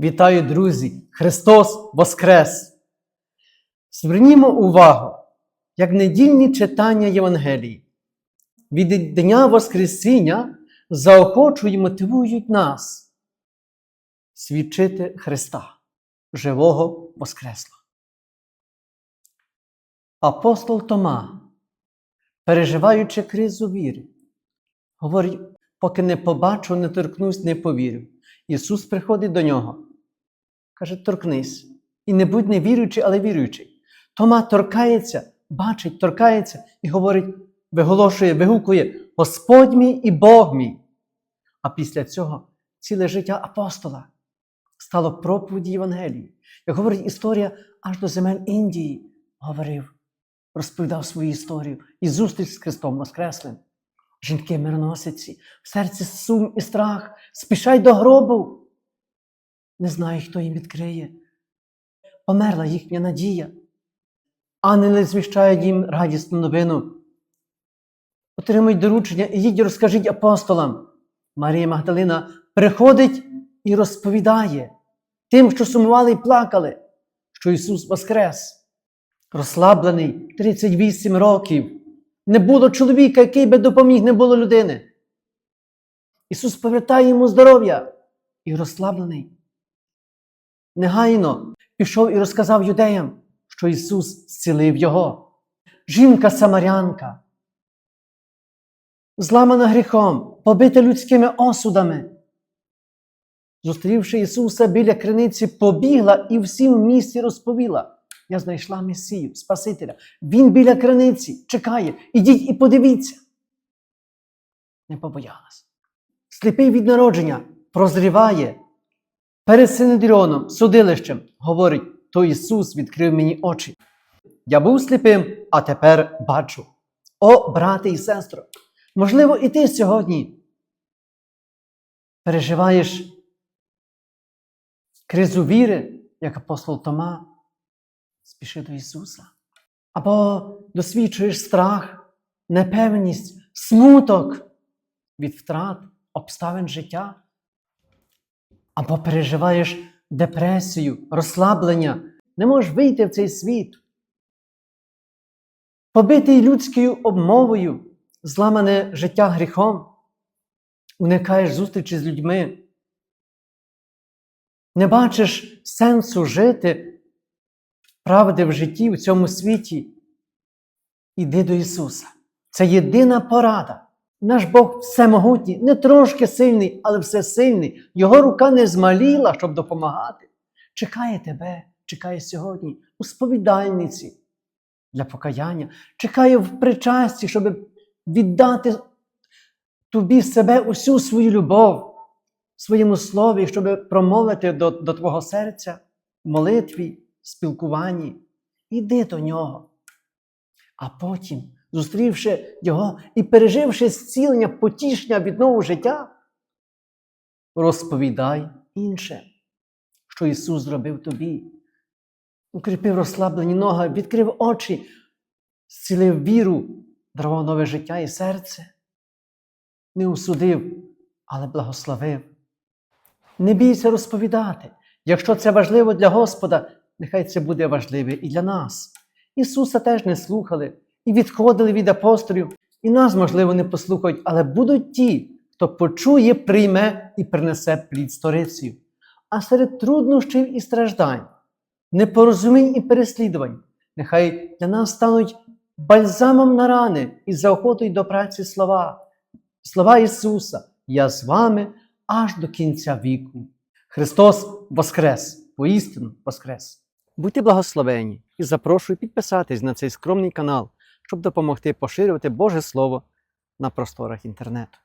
Вітаю, друзі! Христос Воскрес! Звернімо увагу, як недільні читання Євангелії. Від Дня Воскресіння заохочують і мотивують нас свідчити Христа, живого Воскреслого. Апостол Тома, переживаючи кризу віри, говорить, поки не побачу, не торкнусь, не повірю. Ісус приходить до нього. Каже, торкнись. І не будь не віруючий, але віруючий. Тома торкається, бачить, торкається і говорить, виголошує, вигукує Господь мій і Бог мій. А після цього ціле життя апостола стало проповіді Євангелії. Як говорить історія аж до земель Індії, говорив, розповідав свою історію і зустріч з Христом Воскреслим. Жінки мироносиці, в серці сум і страх, спішай до гробу. Не знаю, хто їм відкриє. Померла їхня надія. Ангели звіщають їм радісну новину. Отримують доручення і їдь розкажіть апостолам. Марія Магдалина приходить і розповідає тим, що сумували і плакали, що Ісус Воскрес, розслаблений 38 років. Не було чоловіка, який би допоміг, не було людини. Ісус повертає йому здоров'я і розслаблений. Негайно пішов і розказав юдеям, що Ісус зцілив його. Жінка самарянка, зламана гріхом, побита людськими осудами. Зустрівши Ісуса біля криниці, побігла і всім місті розповіла. Я знайшла Месію, Спасителя. Він біля криниці чекає. Ідіть і подивіться. Не побоялась. Сліпий від народження прозріває перед Синедріоном, судилищем, говорить, то Ісус відкрив мені очі. Я був сліпим, а тепер бачу. О, брате і сестро, можливо, і ти сьогодні переживаєш кризу віри, як апостол Тома, спіши до Ісуса. Або досвідчуєш страх, непевність, смуток від втрат, обставин життя. Або переживаєш депресію, розслаблення, не можеш вийти в цей світ. Побитий людською обмовою, зламане життя гріхом, уникаєш зустрічі з людьми, не бачиш сенсу жити правди в житті в цьому світі. Іди до Ісуса. Це єдина порада. Наш Бог всемогутній, не трошки сильний, але всесильний. Його рука не змаліла, щоб допомагати. Чекає тебе, чекає сьогодні у сповідальниці для покаяння, чекає в причасті, щоб віддати тобі себе усю свою любов своєму слові, щоб промовити до, до твого серця в молитві, спілкуванні. Іди до нього. А потім зустрівши його і переживши зцілення, потішення від нового життя, розповідай інше, що Ісус зробив тобі. Укріпив розслаблені ноги, відкрив очі, зцілив віру, дарував нове життя і серце. Не осудив, але благословив. Не бійся розповідати. Якщо це важливо для Господа, нехай це буде важливе і для нас. Ісуса теж не слухали і відходили від апостолів, і нас, можливо, не послухають, але будуть ті, хто почує, прийме і принесе плід сторицею. А серед труднощів і страждань, непорозумінь і переслідувань, нехай для нас стануть бальзамом на рани і заохотують до праці слова, слова Ісуса, Я з вами аж до кінця віку. Христос Воскрес, воістину Воскрес! Будьте благословені і запрошую підписатись на цей скромний канал, щоб допомогти поширювати Боже Слово на просторах інтернету.